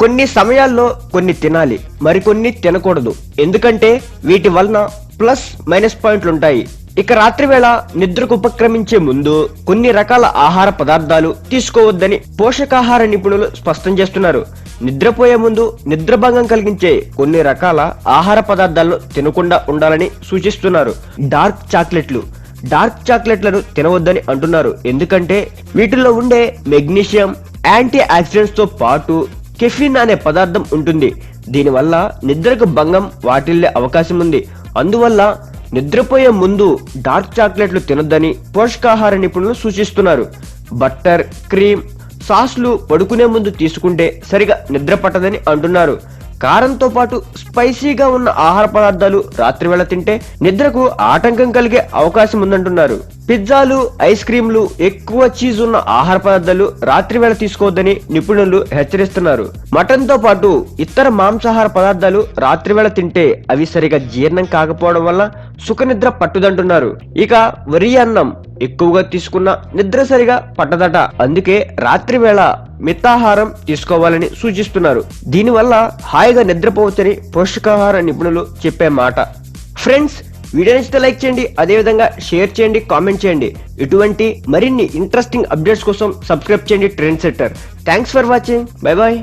కొన్ని సమయాల్లో కొన్ని తినాలి మరికొన్ని తినకూడదు. ఎందుకంటే వీటి వలన ప్లస్ మైనస్ పాయింట్లు ఉంటాయి ఇక రాత్రి వేళ నిద్రకు ఉపక్రమించే ముందు కొన్ని రకాల ఆహార పదార్థాలు తీసుకోవద్దని పోషకాహార నిపుణులు స్పష్టం చేస్తున్నారు. నిద్రపోయే ముందు నిద్రభంగం కలిగించే కొన్ని రకాల ఆహార పదార్థాలను తినకుండా ఉండాలని సూచిస్తున్నారు. డార్క్ చాక్లెట్లు. డార్క్ చాక్లెట్లను తినవద్దని అంటున్నారు. ఎందుకంటే వీటిలో ఉండే మెగ్నీషియం యాంటీ ఆక్సిడెంట్స్తో పాటు కెఫిన్ అనే పదార్థం ఉంటుంది. దీనివల్ల నిద్రకు భంగం వాటిల్లే అవకాశం ఉంది అందువల్ల నిద్రపోయే ముందు డార్క్ చాక్లెట్లు తినొద్దని పోషకాహార నిపుణులు సూచిస్తున్నారు. బట్టర్ క్రీమ్ సాస్లు పడుకునే ముందు తీసుకుంటే సరిగా నిద్ర పట్టదని అంటున్నారు. కారంతో పాటు స్పైసీగా ఉన్న ఆహార పదార్థాలు రాత్రివేళ తింటే నిద్రకు ఆటంకం కలిగే అవకాశం ఉందంటున్నారు. పిజ్జాలు ఐస్ క్రీంలు ఎక్కువ చీజ్ ఉన్న ఆహార పదార్థాలు రాత్రి వేళ తీసుకోవద్దని నిపుణులు హెచ్చరిస్తున్నారు. మటన్తో పాటు ఇతర మాంసాహార పదార్థాలు రాత్రివేళ తింటే అవి సరిగా జీర్ణం కాకపోవడం వల్ల సుఖనిద్ర పట్టుదంటున్నారు. ఇక వరి అన్నం ఎక్కువగా తీసుకున్న నిద్ర సరిగా పట్టదట. అందుకే రాత్రి వేళ మితాహారం తీసుకోవాలని సూచిస్తున్నారు. దీనివల్ల హాయిగా నిద్రపోవచ్చని పోషకాహార నిపుణులు చెప్పే మాట. ఫ్రెండ్స్ వీడియో నచ్చితే లైక్ చేయండి అదేవిధంగా షేర్ చేయండి కామెంట్ చేయండి. ఇటువంటి మరిన్ని ఇంట్రెస్టింగ్ అప్డేట్స్ కోసం సబ్స్క్రైబ్ చేయండి trendsetter. Thanks for watching. Bye bye.